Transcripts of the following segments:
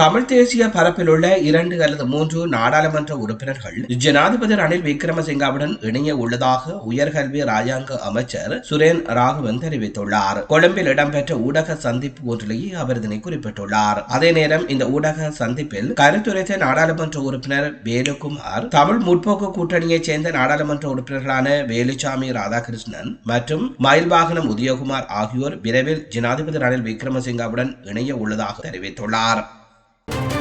தமிழ் தேசிய பரப்பில் உள்ள இரண்டு அல்லது மூன்று நாடாளுமன்ற உறுப்பினர்கள் ஜனாதிபதி ரணில் விக்ரமசிங்காவுடன் இணைய உள்ளதாக உயர்கல்வி ராஜாங்க அமைச்சர் சுரேன் ராகவன் தெரிவித்துள்ளார். கொழும்பில் இடம்பெற்ற ஊடக சந்திப்பு ஒன்றிலேயே அவர் இதனை குறிப்பிட்டுள்ளார். அதே நேரம் இந்த ஊடக சந்திப்பில் கருத்துரைத்த நாடாளுமன்ற உறுப்பினர் வேலுகுமார் தமிழ் முற்போக்கு கூட்டணியைச் சேர்ந்த நாடாளுமன்ற உறுப்பினர்களான வேலுச்சாமி ராதாகிருஷ்ணன் மற்றும் மயில்வாகனம் உதயகுமார் ஆகியோர் விரைவில் ஜனாதிபதி ரணில் விக்ரமசிங்காவுடன் இணைய உள்ளதாக தெரிவித்துள்ளார். Thank you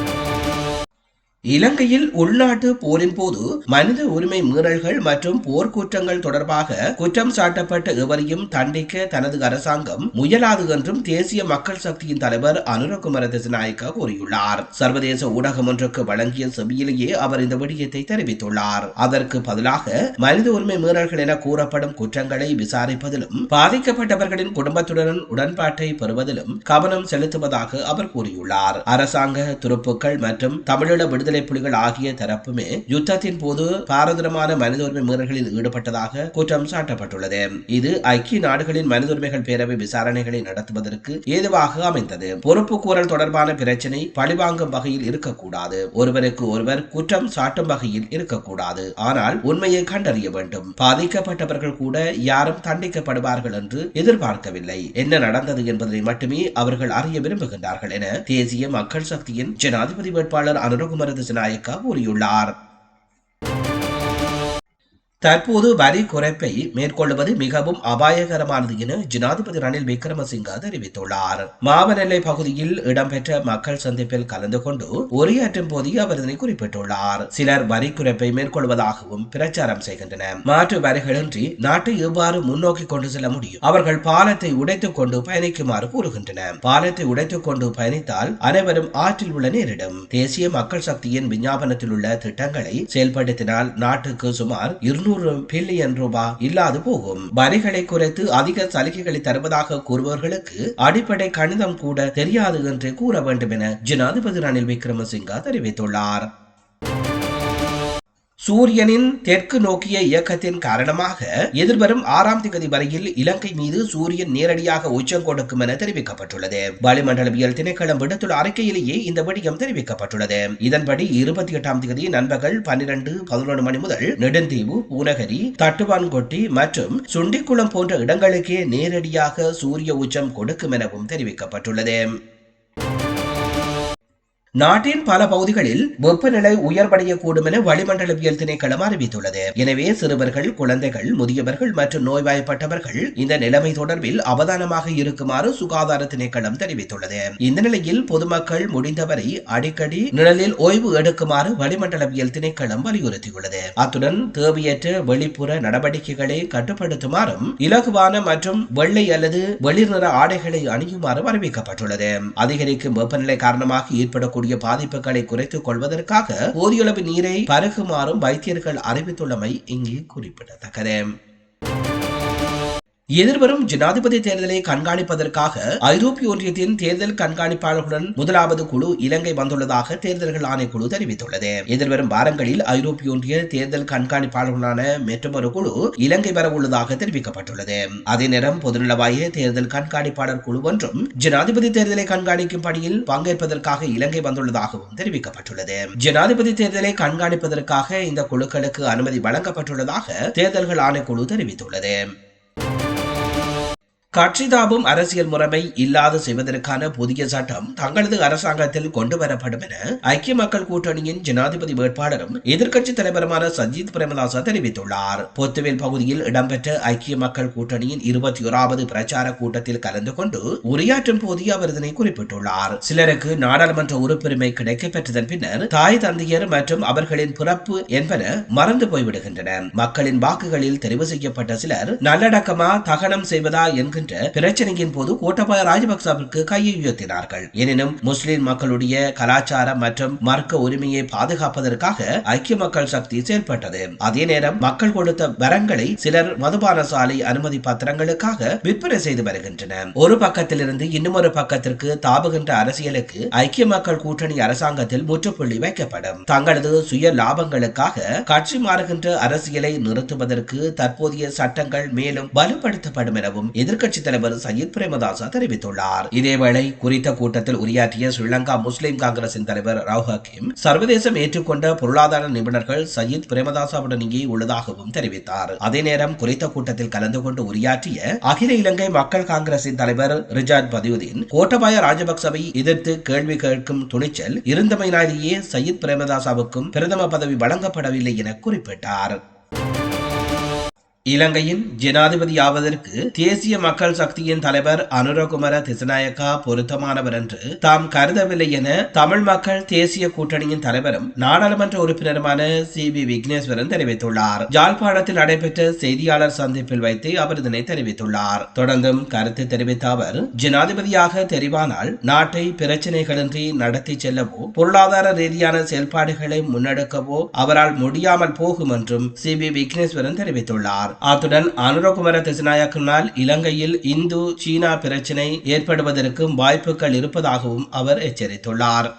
இலங்கையில் உள்நாட்டு போரின் போது மனித உரிமை மீறல்கள் மற்றும் போர்க்குற்றங்கள் தொடர்பாக குற்றம் சாட்டப்பட்ட எவரையும் தண்டிக்க தனது அரசாங்கம் முயலாது என்றும் தேசிய மக்கள் சக்தியின் தலைவர் அனுரகுமர திசநாயக்க கூறியுள்ளார். சர்வதேச ஊடகம் ஒன்றுக்கு வழங்கிய செவியிலேயே அவர் இந்த விடயத்தை தெரிவித்துள்ளார். அதற்கு பதிலாக மனித உரிமை மீறல்கள் என கூறப்படும் குற்றங்களை விசாரிப்பதிலும் பாதிக்கப்பட்டவர்களின் குடும்பத்துடன் உடன்பாட்டை பெறுவதிலும் கவனம் செலுத்துவதாக அவர் கூறியுள்ளார். அரசாங்க துருப்புக்கள் மற்றும் தமிழீழ விடுதலை புலிகள் ஆகிய தரப்புமே யுத்தத்தின் போது பாரதூரமான மனித உரிமை மீறல்களில் ஈடுபட்டதாக குற்றம் சாட்டப்பட்டுள்ளது. இது ஐக்கிய நாடுகளின் மனித உரிமைகள் பேரவை விசாரணைகளை நடத்துவதற்கு ஏதுவாக அமைந்தது. பொறுப்பு கூறல் தொடர்பான பிரச்சனை பழிவாங்கும் வகையில் இருக்கக்கூடாது. ஒருவருக்கு ஒருவர் குற்றம் சாட்டும் வகையில் இருக்கக்கூடாது. ஆனால் உண்மையை கண்டறிய வேண்டும். பாதிக்கப்பட்டவர்கள் கூட யாரும் தண்டிக்கப்படுவார்கள் என்று எதிர்பார்க்கவில்லை. என்ன நடந்தது என்பதை மட்டுமே அவர்கள் அறிய விரும்புகின்றார்கள் என தேசிய மக்கள் சக்தியின் ஜனாதிபதி வேட்பாளர் அனுரகுமார திசநாயக்கா கூறியுள்ளார் தற்போது வரி குறைப்பை மேற்கொள்வது மிகவும் அபாயகரமானது என ஜனாதிபதி ரணில் விக்ரமசிங்க தெரிவித்துள்ளார். மாவனெல்லை பகுதியில் இடம்பெற்ற மக்கள் சந்திப்பில் கலந்து கொண்டு உரையாற்றும் போதே அவர் இதனை குறிப்பிட்டுள்ளார். சிலர் வரி குறைப்பை மேற்கொள்வதாகவும் பிரச்சாரம் செய்கின்றனர் மாற்று வரிகளின்றி நாட்டை எவ்வாறு முன்னோக்கி கொண்டு செல்ல முடியும்? அவர்கள் பாலத்தை உடைத்துக் கொண்டு பயணிக்குமாறு கூறுகின்றனர். பாலத்தை உடைத்துக் கொண்டு பயணித்தால் அனைவரும் ஆற்றில் உள்ள நேரிடும். தேசிய மக்கள் சக்தியின் விஞ்ஞாபனத்தில் உள்ள திட்டங்களை செயல்படுத்தினால் நாட்டுக்கு சுமார் இருநூறு பில்லியன் ரூபாய் இல்லாது போகும். வரிகளை குறைத்து அதிக சலுகைகளை தருவதாக கூறுபவர்களுக்கு அடிப்படை கணிதம் கூட தெரியாது என்று கூற வேண்டும் என ஜனாதிபதி ரணில் விக்ரமசிங்கா தெரிவித்துள்ளார். சூரியனின் தெற்கு நோக்கிய இயக்கத்தின் காரணமாக எதிர்வரும் ஆறாம் திகதி வரையில் இலங்கை மீது சூரியன் நேரடியாக உச்சம் கொடுக்கும் என தெரிவிக்கப்பட்டுள்ளது. வளிமண்டலவியல் திணைக்களம் விடுத்துள்ள அறிக்கையிலேயே இந்த விடயம் தெரிவிக்கப்பட்டுள்ளது. இதன்படி இருபத்தி எட்டாம் திகதி நண்பகல் பன்னிரண்டு பதினொன்று மணி முதல் நெடுந்தீவு பூனகரி தட்டுவான்கொட்டி மற்றும் சுண்டிக்குளம் போன்ற இடங்களுக்கே நேரடியாக சூரிய உச்சம் கொடுக்கும் எனவும் தெரிவிக்கப்பட்டுள்ளது. நாட்டின் பல பகுதிகளில் வெப்பநிலை உயர்வடையக்கூடும் என வளிமண்டலவியல் திணைக்களம் அறிவித்துள்ளது. எனவே சிறுவர்கள் குழந்தைகள் முதியவர்கள் மற்றும் நோய்வாய்ப்பட்டவர்கள் இந்த நிலைமை தொடர்பில் அவதானமாக இருக்குமாறு சுகாதார திணைக்களம் தெரிவித்துள்ளது. இந்த நிலையில் பொதுமக்கள் முடிந்தவரை அடிக்கடி நிழலில் ஓய்வு எடுக்குமாறு வளிமண்டலவியல் திணைக்களம் வலியுறுத்தியுள்ளது. அத்துடன் தேவையற்ற வெளிப்புற நடவடிக்கைகளை கட்டுப்படுத்துமாறும் இலகுவான மற்றும் வெள்ளை அல்லது வெளிர் நிற ஆடைகளை அணியுமாறு அறிவிக்கப்பட்டுள்ளது. அதிகரிக்கும் வெப்பநிலை காரணமாக ஏற்படக்கூடிய ஏற்படக்கூடிய பாதிப்புகளை குறைத்துக் கொள்வதற்காக போதியளவு நீரை பருகுமாறும் வைத்தியர்கள் அறிவித்துள்ளமை இங்கே குறிப்பிடத்தக்கது. எதிர்வரும் ஜனாதிபதி தேர்தலை கண்காணிப்பதற்காக ஐரோப்பிய ஒன்றியத்தின் தேர்தல் கண்காணிப்பாளர்களுடன் முதலாவது குழு இலங்கை வந்துள்ளதாக தேர்தல்கள் ஆணைக்குழு தெரிவித்துள்ளது. எதிர்வரும் வாரங்களில் ஐரோப்பிய ஒன்றிய தேர்தல் கண்காணிப்பாளர்களான மற்றொரு குழு இலங்கை வர உள்ளதாக தெரிவிக்கப்பட்டுள்ளது. அதே நேரம் பொதுநலவாய தேர்தல் கண்காணிப்பாளர் குழு ஒன்றும் ஜனாதிபதி தேர்தலை கண்காணிக்கும் பணியில் பங்கேற்பதற்காக இலங்கை வந்துள்ளதாகவும் தெரிவிக்கப்பட்டுள்ளது. ஜனாதிபதி தேர்தலை கண்காணிப்பதற்காக இந்த குழுக்களுக்கு அனுமதி வழங்கப்பட்டுள்ளதாக தேர்தல்கள் ஆணைக்குழு தெரிவித்துள்ளது. கட்சிதாபம் அரசியல் முறைமை இல்லாது செய்வதற்கான புதிய சட்டம் தங்களது அரசாங்கத்தில் கொண்டு வரப்படும் என ஐக்கிய மக்கள் கூட்டணியின் ஜனாதிபதி வேட்பாளரும் எதிர்க்கட்சி தலைவருமான சஜித் பிரேமதாசா தெரிவித்துள்ளார். பொத்துவேல் பகுதியில் இடம்பெற்ற ஐக்கிய மக்கள் கூட்டணியின் இருபத்தி ஓராவது பிரச்சார கூட்டத்தில் கலந்து கொண்டு உரையாற்றும் போது அவர் இதனை குறிப்பிட்டுள்ளார். சிலருக்கு நாடாளுமன்ற உறுப்புரிமை கிடைக்கப்பெற்றதன் பின்னர் தாய் தந்தையர் மற்றும் அவர்களின் பிறப்பு என்பன மறந்து போய்விடுகின்றன. மக்களின் வாக்குகளில் தெரிவு செய்யப்பட்ட சிலர் நல்லடக்கமா தகனம் செய்வதா என்கின்ற என்ற பிரச்சனையின் போது கோட்டபாய ராஜபக்சவிற்கு கையை உயர்த்தினார்கள். எனினும் முஸ்லிம் மக்களுடைய கலாச்சாரம் மற்றும் மர்க்க உரிமையை பாதுகாப்பதற்காக ஐக்கிய மக்கள் சக்தி செயல்பட்டது. அதே நேரம் மக்கள் கொடுத்த வரங்களை சிலர் மதுபான சாலை அனுமதி பத்திரங்களுக்காக விற்பனை செய்து வருகின்றனர். ஒரு பக்கத்திலிருந்து இன்னும் ஒரு பக்கத்திற்கு தாவுகின்ற அரசியலுக்கு ஐக்கிய மக்கள் கூட்டணி அரசாங்கத்தில் முற்றுப்புள்ளி வைக்கப்படும். தங்களது சுய லாபங்களுக்காக கட்சி மாறுகின்ற அரசியலை நிறுத்துவதற்கு தற்போதைய சட்டங்கள் மேலும் வலுப்படுத்தப்படும் எனவும் எதிர்க்கட்சித் தலைவர் சயித் பிரேமதாசா தெரிவித்துள்ளார். இதேவேளை குறித்த கூட்டத்தில் உரையாற்றிய ஸ்ரீலங்கா முஸ்லிம் காங்கிரசின் தலைவர் ராவ் ஹக்கீம் சர்வதேசம் ஏற்றுக்கொண்ட பொருளாதார நிபுணர்கள் சயித் பிரேமதாசாவுடன் இங்கே உள்ளதாகவும் தெரிவித்தார். அதே நேரம் குறித்த கூட்டத்தில் கலந்து கொண்டு உரையாற்றிய அகில இலங்கை மக்கள் காங்கிரசின் தலைவர் ரிஜாத் பதியுதீன் கோட்டபாய ராஜபக்சவை எதிர்த்து கேள்வி கேட்கும் துணிச்சல் இருந்தமையினாலேயே சயித் பிரேமதாசாவுக்கும் பிரதம பதவி வழங்கப்படவில்லை என குறிப்பிட்டார். இலங்கையின் ஜனாதிபதியாவதற்கு தேசிய மக்கள் சக்தியின் தலைவர் அனுரகுமர திசநாயக்கா பொருத்தமானவர் என்று தாம் கருதவில்லை என தமிழ் மக்கள் தேசிய கூட்டணியின் தலைவரும் நாடாளுமன்ற உறுப்பினருமான சி வி விக்னேஸ்வரன் தெரிவித்துள்ளார். ஜாழ்ப்பாணத்தில் நடைபெற்ற செய்தியாளர் சந்திப்பில் வைத்து அவர் இதனை தெரிவித்துள்ளார். தொடர்ந்தும் கருத்து தெரிவித்த அவர் ஜனாதிபதியாக தெரிவானால் நாட்டை பிரச்சனைகளின்றி நடத்தி செல்லவோ பொருளாதார ரீதியான செயல்பாடுகளை முன்னெடுக்கவோ அவரால் முடியாமல் போகும் என்றும் சி வி விக்னேஸ்வரன் தெரிவித்துள்ளார். அத்துடன் அனுரகுமர திசுநாயக்கனால் இலங்கையில் இந்து சீனா பிரச்சினை ஏற்படுவதற்கும் வாய்ப்புகள் இருப்பதாகவும் அவர் எச்சரித்துள்ளார்.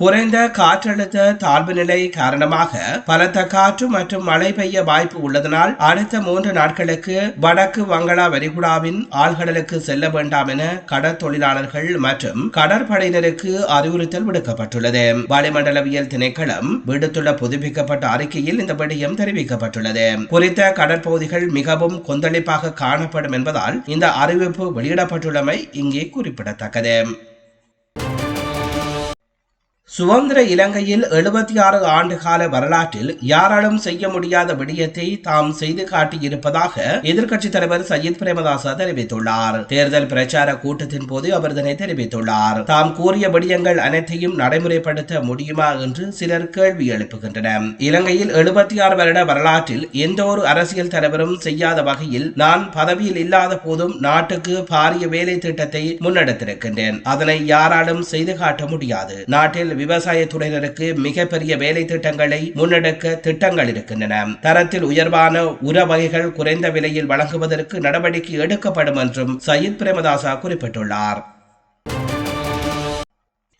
குறைந்த காற்றழுத்த தாழ்வு நிலை காரணமாக பலத்த காற்று மற்றும் மழை பெய்ய வாய்ப்பு உள்ளதனால் அடுத்த மூன்று நாட்களுக்கு வடக்கு வங்களா வரிகுடாவின் ஆழ்கடலுக்கு செல்ல வேண்டாம் என கடற்தொழிலாளர்கள் மற்றும் கடற்படையினருக்கு அறிவுறுத்தல் விடுக்கப்பட்டுள்ளது. வளிமண்டலவியல் திணைக்களம் விடுத்துள்ள புதுப்பிக்கப்பட்ட அறிக்கையில் இந்த விடயம் தெரிவிக்கப்பட்டுள்ளது. குறித்த கடற்பகுதிகள் மிகவும் கொந்தளிப்பாக காணப்படும் என்பதால் இந்த அறிவிப்பு வெளியிடப்பட்டுள்ளமை இங்கே குறிப்பிடத்தக்கது. சுதந்திர இலங்கையில் எழுபத்தி ஆறு ஆண்டு கால வரலாற்றில் யாராலும் செய்ய முடியாத விடயத்தை தாம் செய்து காட்டியிருப்பதாக எதிர்க்கட்சித் தலைவர் சையத் பிரேமதாசா தெரிவித்துள்ளார். தேர்தல் பிரச்சார கூட்டத்தின் போது அவர் இதனை தெரிவித்துள்ளார். தாம் கூறிய விடயங்கள் அனைத்தையும் நடைமுறைப்படுத்த முடியுமா என்று சிலர் கேள்வி எழுப்புகின்றனர். இலங்கையில் எழுபத்தி ஆறு வருட வரலாற்றில் எந்த ஒரு அரசியல் தலைவரும் செய்யாத வகையில் நான் பதவியில் இல்லாத போதும் நாட்டுக்கு பாரிய வேலை திட்டத்தை முன்னெடுத்திருக்கின்றேன். அதனை யாராலும் செய்து காட்ட முடியாது. நாட்டில் விவசாய துறையினருக்கு மிகப்பெரிய வேலை திட்டங்களை முன்னெடுக்க திட்டங்கள் இருக்கின்றன. தரத்தில் உயர்வான உர வகைகள் குறைந்த விலையில் வழங்குவதற்கு நடவடிக்கை எடுக்கப்படும் என்றும் சயித் பிரேமதாசா குறிப்பிட்டுள்ளார்.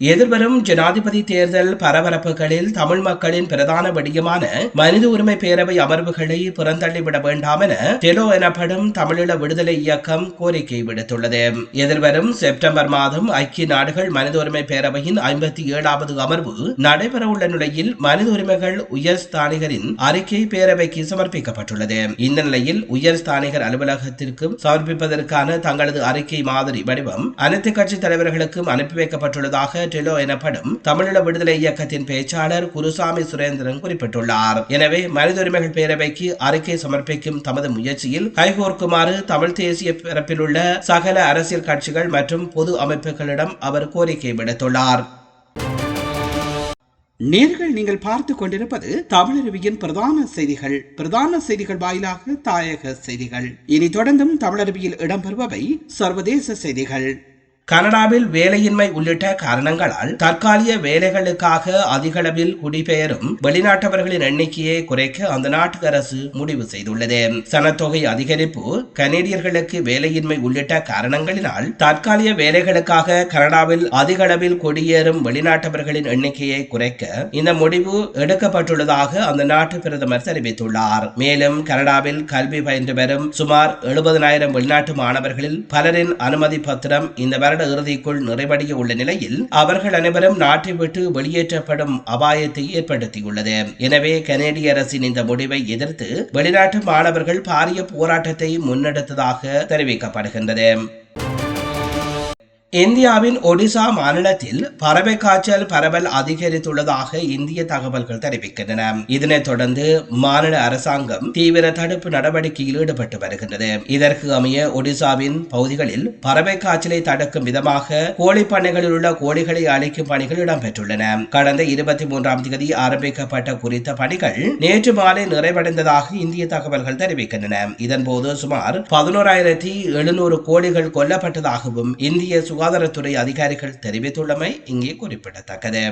எதிர்வரும் ஜனாதிபதி தேர்தல் பரபரப்புகளில் தமிழ் மக்களின் பிரதான வடிவமான மனித உரிமை பேரவை அமர்வுகளை புறந்தள்ளிவிட வேண்டாம் என டெலோ எனப்படும் தமிழீழ விடுதலை இயக்கம் கோரிக்கை விடுத்துள்ளது. எதிர்வரும் செப்டம்பர் மாதம் ஐக்கிய நாடுகள் மனித உரிமை பேரவையின் ஐம்பத்தி ஏழாவது அமர்வு நடைபெறவுள்ள நிலையில் மனித உரிமைகள் உயர் ஸ்தானிகரின் அறிக்கை பேரவைக்கு சமர்ப்பிக்கப்பட்டுள்ளது. இந்த நிலையில் உயர் ஸ்தானிகர் அலுவலகத்திற்கும் சமர்ப்பிப்பதற்கான தங்களது அறிக்கை மாதிரி வடிவம் அனைத்து கட்சி தலைவர்களுக்கும் அனுப்பி வைக்கப்பட்டுள்ளதாக டெலோ எனப்படும் தமிழீழ விடுதலை இயக்கத்தின் பேச்சாளர் குருசாமி சுரேந்திரன் குறிப்பிட்டுள்ளார். எனவே மனித உரிமைகள் பேரவைக்கு அறிக்கை சமர்ப்பிக்கும் தமது முயற்சியில் கைகோர்க்குமாறு தமிழ் தேசிய பிறப்பில் உள்ள சகல அரசியல் கட்சிகள் மற்றும் பொது அமைப்புகளிடம் அவர் கோரிக்கை விடுத்துள்ளார். நேர்கள் நீங்கள் பார்த்து கொண்டிருப்பது தமிழருவியின் பிரதான செய்திகள். பிரதான செய்திகள் வாயிலாக தாயக செய்திகள். இனி தொடர்ந்தும் தமிழருவியில் இடம்பெறுபவை சர்வதேச செய்திகள். கனடாவில் வேலையின்மை உள்ளிட்ட காரணங்களால் தற்காலிக வேலைகளுக்காக அதிகளவில் குடிபெயரும் வெளிநாட்டவர்களின் எண்ணிக்கையை குறைக்க அந்த நாட்டு அரசு முடிவு செய்துள்ளது. சனத்தொகை அதிகரிப்பு கனேடியர்களுக்கு வேலையின்மை உள்ளிட்ட காரணங்களினால் தற்காலிக வேலைகளுக்காக கனடாவில் அதிகளவில் குடியேறும் வெளிநாட்டவர்களின் எண்ணிக்கையை குறைக்க இந்த முடிவு எடுக்கப்பட்டுள்ளதாக அந்த நாட்டு பிரதமர் தெரிவித்துள்ளார். மேலும் கனடாவில் கல்வி பயின்று வரும் சுமார் எழுபதனாயிரம் வெளிநாட்டு மாணவர்களில் பலரின் அனுமதி பத்திரம் இந்த வருட இறுதிக்குள் நிறைவடைய உள்ள நிலையில் அவர்கள் அனைவரும் நாட்டை விட்டு வெளியேற்றப்படும் அபாயத்தை ஏற்படுத்தியுள்ளது. எனவே கனேடிய அரசின் இந்த முடிவை எதிர்த்து வெளிநாட்டு மாணவர்கள் பாரிய போராட்டத்தை முன்னெடுத்ததாக தெரிவிக்கப்படுகின்றது. இந்தியாவின் ஒடிசா மாநிலத்தில் பறவை காய்ச்சல் பரவல் அதிகரித்துள்ளதாக இந்திய தகவல்கள் தெரிவிக்கின்றன. இதனைத் தொடர்ந்து மாநில அரசாங்கம் தீவிர தடுப்பு நடவடிக்கையில் ஈடுபட்டு வருகின்றது. இதற்கு அமைய ஒடிசாவின் பகுதிகளில் பறவை காய்ச்சலை தடுக்கும் விதமாக கோழி பண்ணைகளில் உள்ள கோழிகளை அழிக்கும் பணிகள் இடம்பெற்றுள்ளன. கடந்த இருபத்தி மூன்றாம் தேதி ஆரம்பிக்கப்பட்ட குறித்த பணிகள் நேற்று மாலை நிறைவடைந்ததாக இந்திய தகவல்கள் தெரிவிக்கின்றன. இதன்போது சுமார் பதினோராயிரத்தி எழுநூறு கோழிகள் கொல்லப்பட்டதாகவும் இந்திய சுகாதாரத்துறை அதிகாரிகள் தெரிவித்துள்ளமை இங்கே குறிப்பிடத்தக்கது.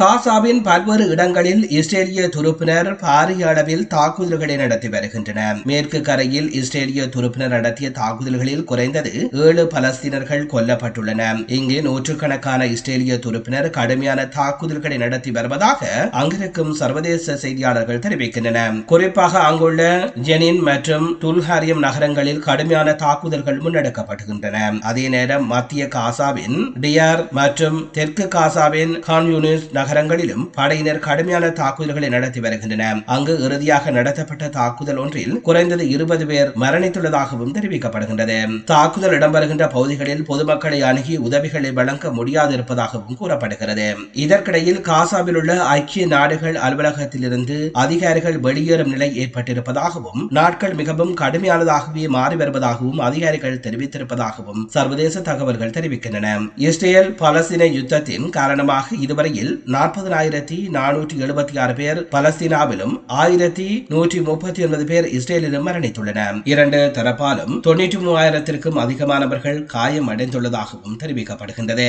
காசாவின் பல்வேறு இடங்களில் இஸ்ரேலிய துருப்பினர் பாரிய அளவில் தாக்குதல்களை நடத்தி வருகின்றனர். மேற்கு கரையில் இஸ்ரேலிய துருப்பினர் நடத்திய தாக்குதல்களில் குறைந்தது ஏழு பலஸ்தீனர்கள் கொல்லப்பட்டுள்ளனர். இங்கு நூற்றுக்கணக்கான இஸ்ரேலிய துருப்பினர் கடுமையான தாக்குதல்களை நடத்தி வருவதாக அங்கிருக்கும் சர்வதேச செய்தியாளர்கள் தெரிவிக்கின்றனர். குறிப்பாக அங்குள்ள ஜெனின் மற்றும் துல்ஹாரியம் நகரங்களில் கடுமையான தாக்குதல்கள் முன்னெடுக்கப்படுகின்றன அதே நேரம் மத்திய காசாவின் டியார் மற்றும் தெற்கு காசாவின் கான்யூனிஸ்ட் நகரங்களிலும் படையினர் கடுமையான தாக்குதல்களை நடத்தி வருகின்றன. அங்கு இறுதியாக நடத்தப்பட்ட தாக்குதல் ஒன்றில் குறைந்தது இருபது பேர் மரணித்துள்ளதாகவும் தெரிவிக்கப்படுகின்றது. தாக்குதல் இடம்பெறுகின்ற பகுதிகளில் பொதுமக்களை அணுகி உதவிகளை வழங்க முடியாது இருப்பதாகவும் கூறப்படுகிறது. இதற்கிடையில் காசாவில் உள்ள ஐக்கிய நாடுகள் அலுவலகத்திலிருந்து அதிகாரிகள் வெளியேறும் நிலை ஏற்பட்டிருப்பதாகவும் நாட்கள் மிகவும் கடுமையானதாகவே மாறி வருவதாகவும் அதிகாரிகள் தெரிவித்திருப்பதாகவும் சர்வதேச தகவல்கள் தெரிவிக்கின்றன. இஸ்ரேல் பலஸ்தீன யுத்தத்தின் காரணமாக இதுவரையில் நாற்பதாயிரத்தி நானூற்றி எழுபத்தி ஆறு பேர் பலஸ்தீனாவிலும் ஆயிரத்தி நூற்றி முப்பத்தி ஒன்பது பேர் இஸ்ரேலிலும் மரணித்துள்ளனர். இரண்டு தரப்பாலும் தொன்னூற்றி மூவாயிரத்திற்கும் அதிகமானவர்கள் காயம் அடைந்துள்ளதாகவும் தெரிவிக்கப்படுகின்றது.